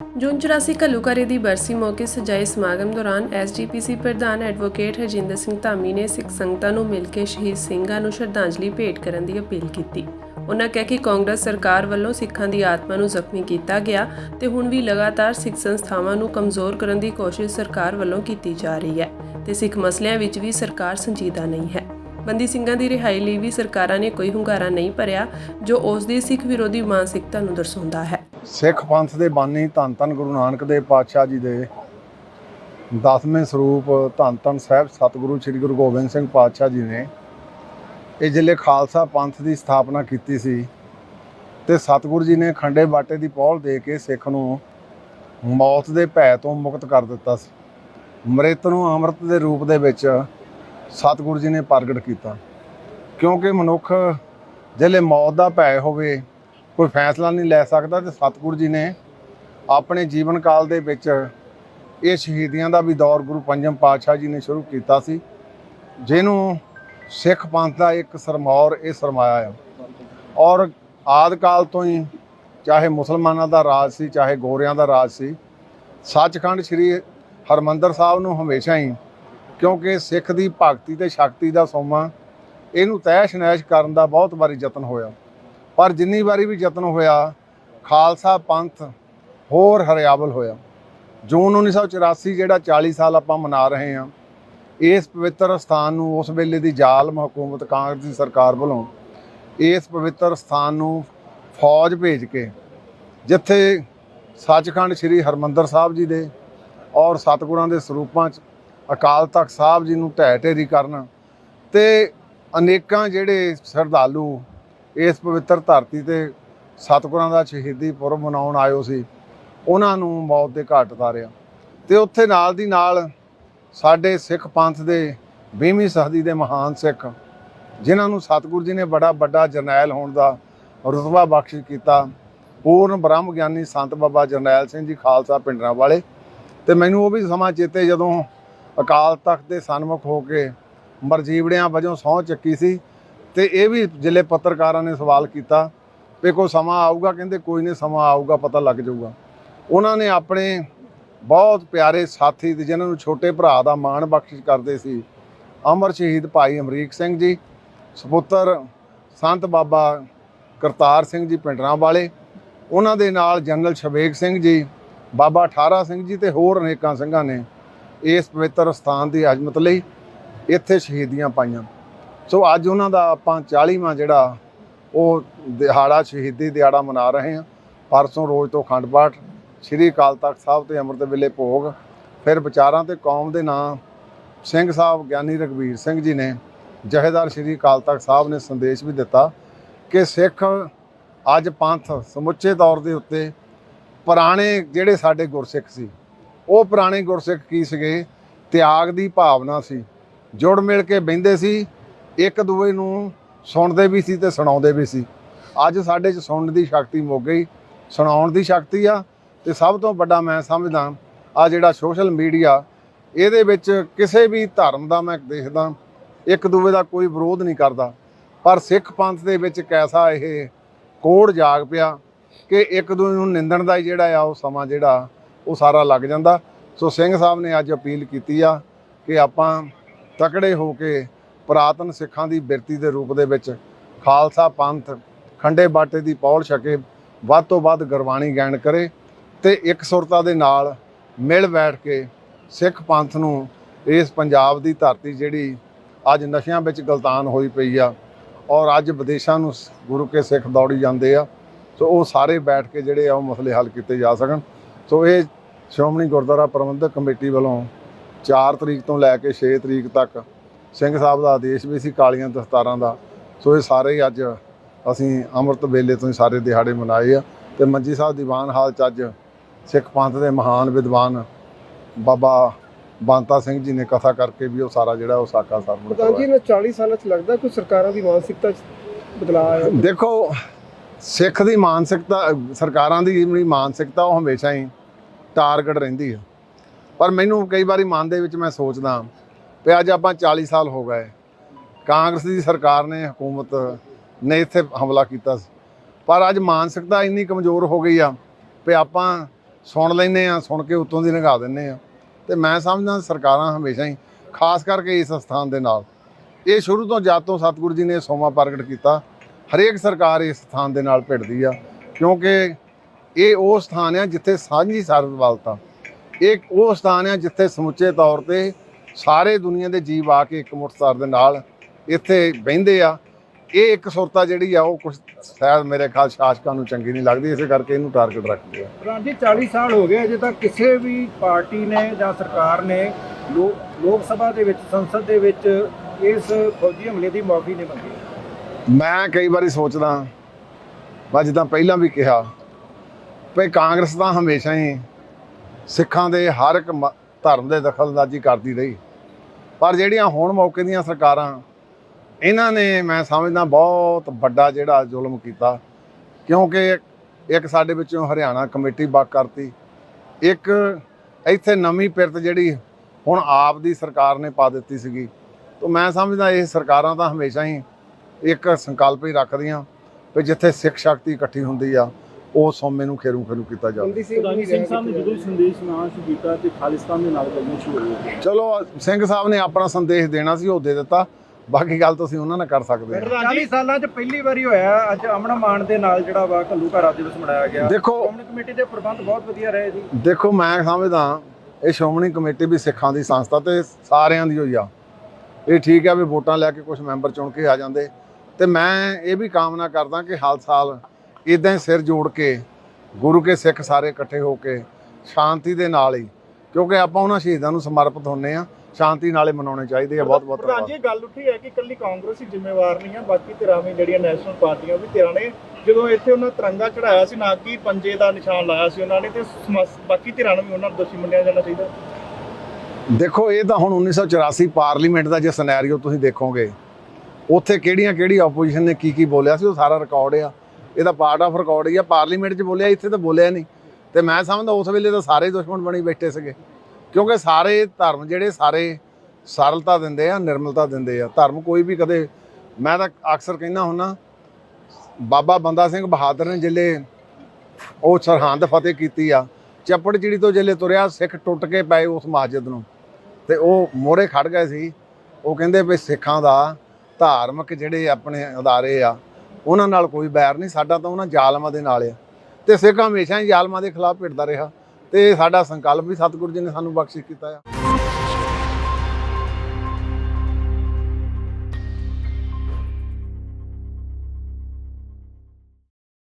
ਜੂਨ 84 ਘੱਲੂਘਾਰੇ ਦੀ ਬਰਸੀ ਮੌਕੇ ਸਜਾਏ ਸਮਾਗਮ ਦੌਰਾਨ ਐਸਜੀਪੀਸੀ ਪ੍ਰਧਾਨ ਐਡਵੋਕੇਟ ਹਰਜਿੰਦਰ ਸਿੰਘ ਧਾਮੀ ਨੇ ਸਿੱਖ ਸੰਗਤਾਂ ਨੂੰ ਮਿਲ ਕੇ ਸ਼ਹੀਦ ਸਿੰਘਾਂ ਨੂੰ ਸ਼ਰਧਾਂਜਲੀ ਭੇਟ ਕਰਨ ਦੀ ਅਪੀਲ ਕੀਤੀ। ਉਨ੍ਹਾਂ ਕਿਹਾ ਕਿ ਕਾਂਗਰਸ ਸਰਕਾਰ ਵੱਲੋਂ ਸਿੱਖਾਂ ਦੀ ਆਤਮਾ ਨੂੰ ਜ਼ਖਮੀ ਕੀਤਾ ਗਿਆ ਤੇ ਹੁਣ ਵੀ ਲਗਾਤਾਰ ਸਿੱਖ ਸੰਸਥਾਵਾਂ ਨੂੰ ਕਮਜ਼ੋਰ ਕਰਨ ਦੀ ਕੋਸ਼ਿਸ਼ ਸਰਕਾਰ ਵੱਲੋਂ ਕੀਤੀ ਜਾ ਰਹੀ ਹੈ ਤੇ ਸਿੱਖ ਮਸਲਿਆਂ ਵਿੱਚ ਵੀ ਸਰਕਾਰ ਸੰਜੀਦਾ ਨਹੀਂ ਹੈ। ਬੰਦੀ ਸਿੰਘਾਂ ਦੀ ਰਿਹਾਈ ਲਈ ਵੀ ਸਰਕਾਰਾਂ ਨੇ ਕੋਈ ਹੁੰਗਾਰਾ ਨਹੀਂ ਭਰਿਆ, ਜੋ ਉਸ ਦੀ ਸਿੱਖ ਵਿਰੋਧੀ ਮਾਨਸਿਕਤਾ ਨੂੰ ਦਰਸਾਉਂਦਾ ਹੈ। ਸਿੱਖ ਪੰਥ ਦੇ ਬਾਨੀ ਧੰਨ ਧੰਨ ਗੁਰੂ ਨਾਨਕ ਦੇਵ ਪਾਤਸ਼ਾਹ ਜੀ ਦੇ ਦਸਵੇਂ ਸਰੂਪ ਧੰਨ ਧੰਨ ਸਾਹਿਬ ਸਤਿਗੁਰੂ ਸ੍ਰੀ ਗੁਰੂ ਗੋਬਿੰਦ ਸਿੰਘ ਪਾਤਸ਼ਾਹ ਜੀ ਨੇ ਇਹ ਜ਼ਿਲ੍ਹੇ ਖਾਲਸਾ ਪੰਥ ਦੀ ਸਥਾਪਨਾ ਕੀਤੀ ਸੀ ਤੇ ਸਤਿਗੁਰੂ ਜੀ ਨੇ ਖੰਡੇ ਬਾਟੇ ਦੀ ਪੌਲ ਦੇ ਕੇ ਸਿੱਖ ਨੂੰ ਮੌਤ ਦੇ ਭੈ ਤੋਂ ਮੁਕਤ ਕਰ ਦਿੱਤਾ ਸੀ। ਮ੍ਰਿਤ ਨੂੰ ਅੰਮ੍ਰਿਤ ਦੇ ਰੂਪ ਦੇ ਵਿੱਚ ਸਤਿਗੁਰੂ ਜੀ ਨੇ ਪ੍ਰਗਟ ਕੀਤਾ। ਕਿਉਂਕਿ ਮਨੁੱਖ ਜਿਹੜੇ ਮੌਤ ਦਾ ਭੈ ਹੋਵੇ, ਕੋਈ ਫੈਸਲਾ ਨਹੀਂ ਲੈ ਸਕਦਾ ਤੇ ਸਤਿਗੁਰੂ ਜੀ ਨੇ ਆਪਣੇ ਜੀਵਨ ਕਾਲ ਦੇ ਵਿੱਚ ਇਹ ਸ਼ਹੀਦੀਆਂ ਦਾ ਵੀ ਦੌਰ ਗੁਰੂ ਪੰਜਮ ਪਾਤਸ਼ਾਹ ਜੀ ਨੇ ਸ਼ੁਰੂ ਕੀਤਾ ਸੀ, ਜਿਹਨੂੰ ਸਿੱਖ ਪੰਥ ਦਾ ਇੱਕ ਸਰਮੌਰ ਇਹ ਸਰਮਾਇਆ ਹੈ ਔਰ ਆਦ ਕਾਲ ਤੋਂ ਹੀ ਚਾਹੇ ਮੁਸਲਮਾਨਾਂ ਦਾ ਰਾਜ ਸੀ, ਚਾਹੇ ਗੋਰਿਆਂ ਦਾ ਰਾਜ ਸੀ, ਸੱਚਖੰਡ ਸ੍ਰੀ ਹਰਮੰਦਰ ਸਾਹਿਬ ਨੂੰ ਹਮੇਸ਼ਾ ਹੀ ਕਿਉਂਕਿ ਸਿੱਖ ਦੀ ਭਗਤੀ ਤੇ ਸ਼ਕਤੀ ਦਾ ਸੋਮਾ ਇਹਨੂੰ ਤੈਸ਼ ਨੈਸ਼ ਕਰਨ ਦਾ ਬਹੁਤ ਵਾਰੀ ਯਤਨ ਹੋਇਆ। ਪਰ ਜਿੰਨੀ ਵਾਰੀ ਵੀ ਯਤਨ ਹੋਇਆ, ਖਾਲਸਾ ਪੰਥ ਹੋਰ ਹਰਿਆਵਲ ਹੋਇਆ। ਜੂਨ 1984 ਜਿਹੜਾ 40 ਸਾਲ ਆਪਾਂ ਮਨਾ ਰਹੇ ਹਾਂ, ਇਸ ਪਵਿੱਤਰ ਸਥਾਨ ਨੂੰ, ਉਸ ਵੇਲੇ ਦੀ ਜ਼ਾਲਮ ਹਕੂਮਤ ਕਾਂਗਰਸ ਦੀ ਸਰਕਾਰ ਵੱਲੋਂ ਇਸ ਪਵਿੱਤਰ ਸਥਾਨ ਨੂੰ ਫੌਜ ਭੇਜ ਕੇ, ਜਿੱਥੇ ਸੱਚਖੰਡ ਸ੍ਰੀ ਹਰਮੰਦਰ ਸਾਹਿਬ ਜੀ ਦੇ ਔਰ ਸਤਿਗੁਰਾਂ ਦੇ ਸਰੂਪਾਂ 'ਚ ਅਕਾਲ ਤਖਤ ਸਾਹਿਬ ਜੀ ਨੂੰ ਢਹਿ ਢੇਰੀ ਕਰਨ ਤੇ ਅਨੇਕਾਂ ਜਿਹੜੇ ਸ਼ਰਧਾਲੂ ਇਸ ਪਵਿੱਤਰ ਧਰਤੀ ਤੇ ਸਤਿਗੁਰਾਂ ਦਾ ਸ਼ਹੀਦੀ ਪੁਰਬ ਮਨਾਉਣ ਆਇਓ ਸੀ, ਉਹਨਾਂ ਨੂੰ ਮੌਤ ਦੇ ਘਾਟ ਉਤਾਰਿਆ। ਤੇ ਉੱਥੇ ਨਾਲ ਦੀ ਨਾਲ ਸਾਡੇ ਸਿੱਖ ਪੰਥ ਦੇ 20ਵੀਂ ਸਦੀ ਦੇ ਮਹਾਨ ਸਿੱਖ, ਜਿਨ੍ਹਾਂ ਨੂੰ ਸਤਿਗੁਰੂ ਜੀ ਨੇ ਬੜਾ ਵੱਡਾ ਜਰਨੈਲ ਹੋਣ ਦਾ ਰੁਤਬਾ ਬਖਸ਼ਿਸ਼ ਕੀਤਾ, ਪੂਰਨ ਬ੍ਰਹਮ ਗਿਆਨੀ ਸੰਤ ਬਾਬਾ ਜਰਨੈਲ ਸਿੰਘ ਜੀ ਖਾਲਸਾ ਪਿੰਡਰਾਂ ਵਾਲੇ ਤੇ ਮੈਨੂੰ ਉਹ ਵੀ ਸਮਾਂ ਚੇਤੇ ਜਦੋਂ ਅਕਾਲ ਤਖਤ ਦੇ ਸਨਮੁਖ ਹੋ ਕੇ ਮਰਜੀਵੜਿਆਂ ਵਜੋਂ ਸਹੁੰ ਚੱਕੀ ਸੀ ਤੇ ਇਹ ਵੀ ਜ਼ਿਲ੍ਹੇ ਪੱਤਰਕਾਰਾਂ ਨੇ ਸਵਾਲ ਕੀਤਾ ਵੀ ਕੋਈ ਸਮਾਂ ਆਊਗਾ? ਕਹਿੰਦੇ ਕੋਈ ਨਹੀਂ, ਸਮਾਂ ਆਊਗਾ, ਪਤਾ ਲੱਗ ਜਾਊਗਾ। ਉਹਨਾਂ ਨੇ ਆਪਣੇ ਬਹੁਤ ਪਿਆਰੇ ਸਾਥੀ ਤੇ ਜਿਨ੍ਹਾਂ ਨੂੰ ਛੋਟੇ ਭਰਾ ਦਾ ਮਾਣ ਬਖਸ਼ਿਸ਼ ਕਰਦੇ ਸੀ, ਅਮਰ ਸ਼ਹੀਦ ਭਾਈ ਅਮਰੀਕ ਸਿੰਘ ਜੀ, ਸਪੁੱਤਰ ਸੰਤ ਬਾਬਾ ਕਰਤਾਰ ਸਿੰਘ ਜੀ ਪਿੰਡਰਾਂ ਵਾਲੇ, ਉਹਨਾਂ ਦੇ ਨਾਲ ਜਨਰਲ ਸ਼ਬੇਗ ਸਿੰਘ ਜੀ, ਬਾਬਾ ਠਾਰਾ ਸਿੰਘ ਜੀ ਤੇ ਹੋਰ ਅਨੇਕਾਂ ਸਿੰਘਾਂ ਨੇ ਇਸ ਪਵਿੱਤਰ ਸਥਾਨ ਦੀ ਅਜ਼ਮਤ ਲਈ ਇੱਥੇ ਸ਼ਹੀਦੀਆਂ ਪਾਈਆਂ। ਸੋ ਅੱਜ ਉਹਨਾਂ ਦਾ ਆਪਾਂ 40ਵਾਂ ਜਿਹੜਾ ਉਹ ਦਿਹਾੜਾ, ਸ਼ਹੀਦੀ ਦਿਹਾੜਾ ਮਨਾ ਰਹੇ ਹਾਂ। ਪਰਸੋਂ ਰੋਜ਼ ਤੋਂ ਅਖੰਡ ਪਾਠ, ਸ੍ਰੀ ਅਕਾਲ ਤਖਤ ਸਾਹਿਬ ਤੇ ਅੰਮ੍ਰਿਤ ਵੇਲੇ ਭੋਗ, ਫਿਰ ਵਿਚਾਰਾਂ ਤੇ ਕੌਮ ਦੇ ਨਾਂ ਸਿੰਘ ਸਾਹਿਬ ਗਿਆਨੀ ਰਗਵੀਰ ਸਿੰਘ ਜੀ ਨੇ, ਜਹੇਦਾਰ ਸ੍ਰੀ ਅਕਾਲ ਤਖਤ ਸਾਹਿਬ ਨੇ ਸੰਦੇਸ਼ ਵੀ ਦਿੱਤਾ ਕਿ ਸਿੱਖ ਅੱਜ ਪੰਥ ਸਮੁੱਚੇ ਤੌਰ ਦੇ ਉੱਤੇ ਪੁਰਾਣੇ ਜਿਹੜੇ ਸਾਡੇ ਗੁਰਸਿੱਖ ਸੀ ਉਹ ਪੁਰਾਣੇ ਗੁਰਸਿੱਖ ਕੀ ਸੀਗੇ? ਤਿਆਗ ਦੀ ਭਾਵਨਾ ਸੀ। ਜੁੜ ਮਿਲ ਕੇ ਬਹਿੰਦੇ ਸੀ, ਇੱਕ ਦੂਏ ਨੂੰ ਸੁਣਦੇ ਵੀ ਸੀ ਤੇ ਸੁਣਾਉਂਦੇ ਵੀ ਸੀ। ਅੱਜ ਸਾਡੇ 'ਚ ਸੁਣਨ ਦੀ ਸ਼ਕਤੀ ਮੁੱਕ ਗਈ। ਸੁਣਾਉਣ ਦੀ ਸ਼ਕਤੀ ਆ ਤੇ ਸਭ ਤੋਂ ਵੱਡਾ ਮੈਂ ਸਮਝਦਾ ਆ ਜਿਹੜਾ ਸੋਸ਼ਲ ਮੀਡੀਆ, ਇਹਦੇ ਵਿੱਚ ਕਿਸੇ ਵੀ ਧਰਮ ਦਾ ਮੈਂ ਦੇਖਦਾ, ਇੱਕ ਦੂਏ ਦਾ ਕੋਈ ਵਿਰੋਧ ਨਹੀਂ ਕਰਦਾ। ਪਰ ਸਿੱਖ ਪੰਥ ਦੇ ਵਿੱਚ ਕੈਸਾ ਇਹ ਕੋੜ ਜਾਗ ਪਿਆ ਕਿ ਇੱਕ ਦੂਜੇ ਨੂੰ ਨਿੰਦਣ ਦਾ ਹੀ ਜਿਹੜਾ ਆ ਉਹ ਸਮਾਂ ਜਿਹੜਾ ਉਹ ਸਾਰਾ ਲੱਗ ਜਾਂਦਾ। ਸੋ ਸਿੰਘ ਸਾਹਿਬ ਨੇ ਅੱਜ ਅਪੀਲ ਕੀਤੀ ਆ ਕਿ ਆਪਾਂ ਤਕੜੇ ਹੋ ਕੇ ਪੁਰਾਤਨ ਸਿੱਖਾਂ ਦੀ ਬਿਰਤੀ ਦੇ ਰੂਪ ਦੇ ਵਿੱਚ ਖਾਲਸਾ ਪੰਥ, ਖੰਡੇ ਬਾਟੇ ਦੀ ਪੌਲ ਛਕੇ ਵੱਧ ਤੋਂ ਵੱਧ ਗੁਰਬਾਣੀ ਗਾਇਨ ਕਰੇ ਤੇ ਇੱਕ ਸੁਰਤਾ ਦੇ ਨਾਲ ਮਿਲ ਬੈਠ ਕੇ ਸਿੱਖ ਪੰਥ ਨੂੰ ਇਸ ਪੰਜਾਬ ਦੀ ਧਰਤੀ ਜਿਹੜੀ ਅੱਜ ਨਸ਼ਿਆਂ ਵਿੱਚ ਗਲਤਾਨ ਹੋਈ ਪਈ ਆ ਔਰ ਅੱਜ ਵਿਦੇਸ਼ਾਂ ਨੂੰ ਗੁਰੂ ਕੇ ਸਿੱਖ ਦੌੜੀ ਜਾਂਦੇ ਆ। ਸੋ ਉਹ ਸਾਰੇ ਬੈਠ ਕੇ ਜਿਹੜੇ ਆ ਉਹ ਮਸਲੇ ਹੱਲ ਕੀਤੇ ਜਾ ਸਕਣ। ਸੋ ਇਹ ਸ਼੍ਰੋਮਣੀ ਗੁਰਦੁਆਰਾ ਪ੍ਰਬੰਧਕ ਕਮੇਟੀ ਵੱਲੋਂ 4 ਤਰੀਕ ਤੋਂ ਲੈ ਕੇ 6 ਤਰੀਕ ਤੱਕ ਸਿੰਘ ਸਾਹਿਬ ਦਾ ਆਦੇਸ਼ ਵੀ ਸੀ ਕਾਲੀਆਂ ਦਸਤਾਰਾਂ ਦਾ। ਸੋ ਇਹ ਸਾਰੇ ਹੀ ਅੱਜ ਅਸੀਂ ਅੰਮ੍ਰਿਤ ਵੇਲੇ ਤੋਂ ਹੀ ਸਾਰੇ ਦਿਹਾੜੇ ਮਨਾਏ ਆ ਤੇ ਮੰਜੀ ਸਾਹਿਬ ਦੀਵਾਨ ਹਾਲ ਚ ਅੱਜ ਸਿੱਖ ਪੰਥ ਦੇ ਮਹਾਨ ਵਿਦਵਾਨ ਬਾਬਾ ਬਾਂਤਾ ਸਿੰਘ ਜੀ ਨੇ ਕਥਾ ਕਰਕੇ ਵੀ ਉਹ ਸਾਰਾ ਜਿਹੜਾ ਉਹ ਸਾਕਾ ਸਰਪੜ ਪ੍ਰਧਾਨ ਜੀ ਇਹਨਾਂ 40 ਸਾਲਾਂ ਚ ਲੱਗਦਾ ਕੋਈ ਸਰਕਾਰਾਂ ਦੀ ਮਾਨਸਿਕਤਾ ਚ ਬਦਲਾਅ ਆਇਆ ਦੇਖੋ ਸਿੱਖ ਦੀ ਮਾਨਸਿਕਤਾ ਸਰਕਾਰਾਂ ਦੀ ਜਿਹੜੀ ਮਾਨਸਿਕਤਾ ਉਹ ਹਮੇਸ਼ਾ ਹੀ ਟਾਰਗੇਟ ਰਹਿੰਦੀ ਆ। ਪਰ ਮੈਨੂੰ ਕਈ ਵਾਰੀ ਮਨ ਦੇ ਵਿੱਚ ਮੈਂ ਸੋਚਦਾ ਵੀ ਅੱਜ ਆਪਾਂ 40 ਸਾਲ ਹੋ ਗਏ। ਕਾਂਗਰਸ ਦੀ ਸਰਕਾਰ ਨੇ ਹਕੂਮਤ ਨੇ ਇੱਥੇ ਹਮਲਾ ਕੀਤਾ ਸੀ। ਪਰ ਅੱਜ ਮਾਨਸਿਕਤਾ ਇੰਨੀ ਕਮਜ਼ੋਰ ਹੋ ਗਈ ਆ ਵੀ ਆਪਾਂ ਸੁਣ ਲੈਂਦੇ ਆ ਸੁਣ ਕੇ ਉੱਤੋਂ ਦੀ ਲੰਘਾ ਦਿੰਦੇ ਆ ਤੇ ਮੈਂ ਸਮਝਦਾ ਸਰਕਾਰਾਂ ਹਮੇਸ਼ਾ ਹੀ, ਖਾਸ ਕਰਕੇ ਇਸ ਸਥਾਨ ਦੇ ਨਾਲ। ਇਹ ਸ਼ੁਰੂ ਤੋਂ ਜਦ ਤੋਂ ਸਤਿਗੁਰੂ ਜੀ ਨੇ ਸੋਮਾ ਪ੍ਰਗਟ ਕੀਤਾ, ਹਰੇਕ ਸਰਕਾਰ ਇਸ ਸਥਾਨ ਦੇ ਨਾਲ ਭਿੜਦੀ ਆ। ਕਿਉਂਕਿ ਇਹ ਉਹ ਸਥਾਨ ਆ ਜਿੱਥੇ ਸਾਂਝੀ ਸਰਬਲਤਾ ਇਹ ਉਹ ਸਥਾਨ ਆ ਜਿੱਥੇ ਸਮੁੱਚੇ ਤੌਰ ਤੇ ਸਾਰੇ ਦੁਨੀਆ ਦੇ ਜੀਵ ਆ ਕੇ ਇੱਕ ਮੁਠਸਰ ਦੇ ਨਾਲ ਇੱਥੇ ਬਹਿੰਦੇ ਆ। ਇਹ ਇੱਕ ਸੁਰਤਾ ਜਿਹੜੀ ਆ ਉਹ ਕੁਝ ਸ਼ਾਇਦ ਮੇਰੇ ਖਿਆਲ ਸ਼ਾਸਕਾਂ ਨੂੰ ਚੰਗੀ ਨਹੀਂ ਲੱਗਦੀ ਇਸੇ ਕਰਕੇ ਇਹਨੂੰ ਟਾਰਗੇਟ ਰੱਖਦੇ ਆ। ਪ੍ਰਧਾਨ ਜੀ 40 ਸਾਲ ਹੋ ਗਏ ਅਜੇ ਤੱਕ ਕਿਸੇ ਵੀ ਪਾਰਟੀ ਨੇ ਜਾਂ ਸਰਕਾਰ ਨੇ ਲੋਕ ਸਭਾ ਦੇ ਵਿੱਚ ਸੰਸਦ ਦੇ ਵਿੱਚ ਇਸ ਫੌਜੀ ਹਮਲੇ ਦੀ ਮਾਫੀ ਨਹੀਂ ਮੰਗੀ। ਮੈਂ ਕਈ ਵਾਰੀ ਸੋਚਦਾ ਬਸ ਜਿੱਦਾਂ ਪਹਿਲਾਂ ਵੀ ਕਿਹਾ ਵੀ ਕਾਂਗਰਸ ਤਾਂ ਹਮੇਸ਼ਾ ਹੀ ਸਿੱਖਾਂ ਦੇ ਹਰ ਇੱਕ ਮ- ਧਰਮ ਦੇ ਦਖਲਅੰਦਾਜ਼ੀ ਕਰਦੀ ਰਹੀ। ਪਰ ਜਿਹੜੀਆਂ ਹੁਣ ਮੌਕੇ ਦੀਆਂ ਸਰਕਾਰਾਂ, ਇਹਨਾਂ ਨੇ ਮੈਂ ਸਮਝਦਾ ਬਹੁਤ ਵੱਡਾ ਜਿਹੜਾ ਜ਼ੁਲਮ ਕੀਤਾ। ਕਿਉਂਕਿ ਇੱਕ ਸਾਡੇ ਵਿੱਚੋਂ ਹਰਿਆਣਾ ਕਮੇਟੀ ਬਕ ਕਰਤੀ। ਇੱਕ ਇੱਥੇ ਨਵੀਂ ਪਿਰਤ ਜਿਹੜੀ ਹੁਣ ਆਪ ਦੀ ਸਰਕਾਰ ਨੇ ਪਾ ਦਿੱਤੀ ਸੀਗੀ। ਤਾਂ ਮੈਂ ਸਮਝਦਾ ਇਹ ਸਰਕਾਰਾਂ ਤਾਂ ਹਮੇਸ਼ਾ ਹੀ ਇੱਕ ਸੰਕਲਪ ਹੀ ਰੱਖਦੀਆਂ ਵੀ ਜਿੱਥੇ ਸਿੱਖ ਸ਼ਕਤੀ ਇਕੱਠੀ ਹੁੰਦੀ ਆ ਉਹ ਸੌਮੇ ਨੂੰ ਖੇਰੂ ਖੇਰੂ ਕੀਤਾ ਜਾਵੇ। ਬੰਦੀ ਸਿੰਘ ਪ੍ਰਧਾਨ ਸਿੰਘ ਸਾਹਿਬ ਨੇ ਜਦੋਂ ਹੀ। ਸੰਦੇਸ਼ ਨਾ ਸ਼ੁਰੂ ਕੀਤਾ ਤੇ ਖਾਲਿਸਤਾਨ ਦੇ ਨਾਲ ਚੱਲਣਾ ਸ਼ੁਰੂ ਹੋ ਗਿਆ ਚਲੋ ਸਿੰਘ ਸਾਹਿਬ ਨੇ ਆਪਣਾ ਸੰਦੇਸ਼ ਦੇਣਾ ਸੀ ਉਹ ਦੇ ਦਿੱਤਾ। ਬਾਕੀ ਗੱਲ ਤੁਸੀਂ ਉਹਨਾਂ ਨਾਲ ਕਰ ਸਕਦੇ ਹੋ। 40 ਸਾਲਾਂ 'ਚ ਪਹਿਲੀ ਵਾਰੀ ਹੋਇਆ ਅੱਜ ਅਮਨ ਮਾਨ ਦੇ ਨਾਲ ਜਿਹੜਾ ਵਾ ਘੱਲੂ ਘਰ ਦਿਵਸ ਮਨਾਇਆ ਗਿਆ। ਦੇਖੋ ਸ਼੍ਰੋਮਣੀ ਕਮੇਟੀ ਦੇ ਪ੍ਰਬੰਧ ਬਹੁਤ ਵਧੀਆ ਰਹੇ ਜੀ। ਦੇਖੋ ਮੈਂ ਸਮਝਦਾ ਇਹ ਸ਼੍ਰੋਮਣੀ ਕਮੇਟੀ ਵੀ ਸਿੱਖਾਂ ਦੀ ਸੰਸਥਾ ਤੇ ਸਾਰਿਆਂ ਦੀ ਹੋਈ ਆ। ਇਹ ਠੀਕ ਆ ਵੀ ਵੋਟਾਂ ਲੈ ਕੇ ਕੁਝ ਮੈਂਬਰ ਚੁਣ ਕੇ ਆ ਜਾਂਦੇ। ਤੇ ਮੈਂ ਇਹ ਵੀ ਕਾਮਨਾ ਕਰਦਾ ਕਿ ਹਰ ਸਾਲ ਇਦਾਂ ਹੀ ਸਿਰ ਜੋੜ ਕੇ ਗੁਰੂ ਕੇ ਸਿੱਖ ਸਾਰੇ ਇਕੱਠੇ ਹੋ ਕੇ ਸ਼ਾਂਤੀ ਦੇ ਨਾਲ ਹੀ ਕਿਉਂਕਿ ਆਪਾਂ ਉਹਨਾਂ ਸ਼ਹੀਦਾਂ ਨੂੰ ਸਮਰਪਿਤ ਹੁੰਨੇ ਆ ਸ਼ਾਂਤੀ ਨਾਲੇ ਮਨਾਉਣੇ ਚਾਹੀਦੇ ਆ ਬਹੁਤ ਬਹੁਤ ਧੰਨਵਾਦ ਜੀ ਗੱਲ ਉੱਠੀ ਹੈ ਕਿ ਇਕੱਲੀ ਕਾਂਗਰਸ ਹੀ ਜ਼ਿੰਮੇਵਾਰ ਨਹੀਂ ਹੈ ਬਾਕੀ ਧਿਰਾਂ ਵੀ ਜਿਹੜੀਆਂ ਨੈਸ਼ਨਲ ਪਾਰਟੀਆਂ ਵੀ ਧਿਰਾਂ ਨੇ। ਜਦੋਂ ਇੱਥੇ ਉਹਨਾਂ ਤਿਰੰਗਾ ਚੜਾਇਆ ਸੀ ਨਾ ਕਿ ਪੰਜੇ ਦਾ ਨਿਸ਼ਾਨ ਲਾਇਆ ਸੀ ਉਹਨਾਂ ਨੇ ਤੇ ਬਾਕੀ ਧਿਰਾਂ ਨੂੰ ਵੀ ਉਹਨਾਂ ਨੂੰ ਦੋਸ਼ੀ ਮੰਨਿਆ ਜਾਣਾ ਚਾਹੀਦਾ। ਦੇਖੋ ਇਹ ਤਾਂ ਹੁਣ 1984 ਪਾਰਲੀਮੈਂਟ ਦਾ ਜੇ ਸਿਨੈਰੀਓ ਤੁਸੀਂ ਦੇਖੋਗੇ ਉੱਥੇ ਕਿਹੜੀਆਂ ਕਿਹੜੀ ਆਪੋਜੀਸ਼ਨ ਨੇ ਕੀ ਕੀ ਬੋਲਿਆ ਸੀ ਉਹ ਸਾਰਾ ਰਿਕਾਰਡ ਆ। ਇਹ ਤਾਂ ਪਾਰਟ ਆਫ ਰਿਕਾਰਡ ਹੀ ਆ। ਪਾਰਲੀਮੈਂਟ 'ਚ ਬੋਲਿਆ, ਇੱਥੇ ਤਾਂ ਬੋਲਿਆ ਨਹੀਂ। ਤੇ ਮੈਂ ਸਮਝਦਾ ਉਸ ਵੇਲੇ ਤਾਂ ਸਾਰੇ ਦੁਸ਼ਮਣ ਬਣੀ ਬੈਠੇ ਸੀਗੇ। ਕਿਉਂਕਿ ਸਾਰੇ ਧਰਮ ਜਿਹੜੇ ਸਾਰੇ ਸਰਲਤਾ ਦਿੰਦੇ ਆ, ਨਿਰਮਲਤਾ ਦਿੰਦੇ ਆ। ਧਰਮ ਕੋਈ ਵੀ ਕਦੇ, ਮੈਂ ਤਾਂ ਅਕਸਰ ਕਹਿੰਦਾ ਹੁੰਨਾ ਬਾਬਾ ਬੰਦਾ ਸਿੰਘ ਬਹਾਦਰ ਨੇ ਜਿਲੇ ਉਹ ਸਰਹੰਦ ਫਤਿਹ ਕੀਤੀ ਆ। ਚੱਪੜ ਚਿੜੀ ਤੋਂ ਜਿਲੇ ਤੁਰਿਆ, ਸਿੱਖ ਟੁੱਟ ਕੇ ਪਏ ਉਸ ਮਸਜਿਦ ਨੂੰ। ਤੇ ਉਹ ਮੋਰੇ ਖੜ ਗਏ ਸੀ। ਉਹ ਕਹਿੰਦੇ ਵੀ ਸਿੱਖਾਂ ਦਾ ਧਾਰਮਿਕ ਜਿਹੜੇ ਆਪਣੇ ਅਦਾਰੇ ਆ ਉਹਨਾਂ ਨਾਲ ਕੋਈ ਬੈਰ ਨਹੀਂ, ਸਾਡਾ ਤਾਂ ਉਹਨਾਂ ਜ਼ਾਲਮਾਂ ਦੇ ਨਾਲ ਆ। ਤੇ ਸਿੱਖ ਹਮੇਸ਼ਾ ਹੀ ਜ਼ਾਲਮਾਂ ਦੇ ਖਿਲਾਫ ਭਿੜਦਾ ਰਿਹਾ। ਤੇ ਸਾਡਾ ਸੰਕਲਪ ਵੀ ਸਤਿਗੁਰੂ ਜੀ ਨੇ ਸਾਨੂੰ ਬਖਸ਼ਿਸ਼ ਕੀਤਾ ਆ।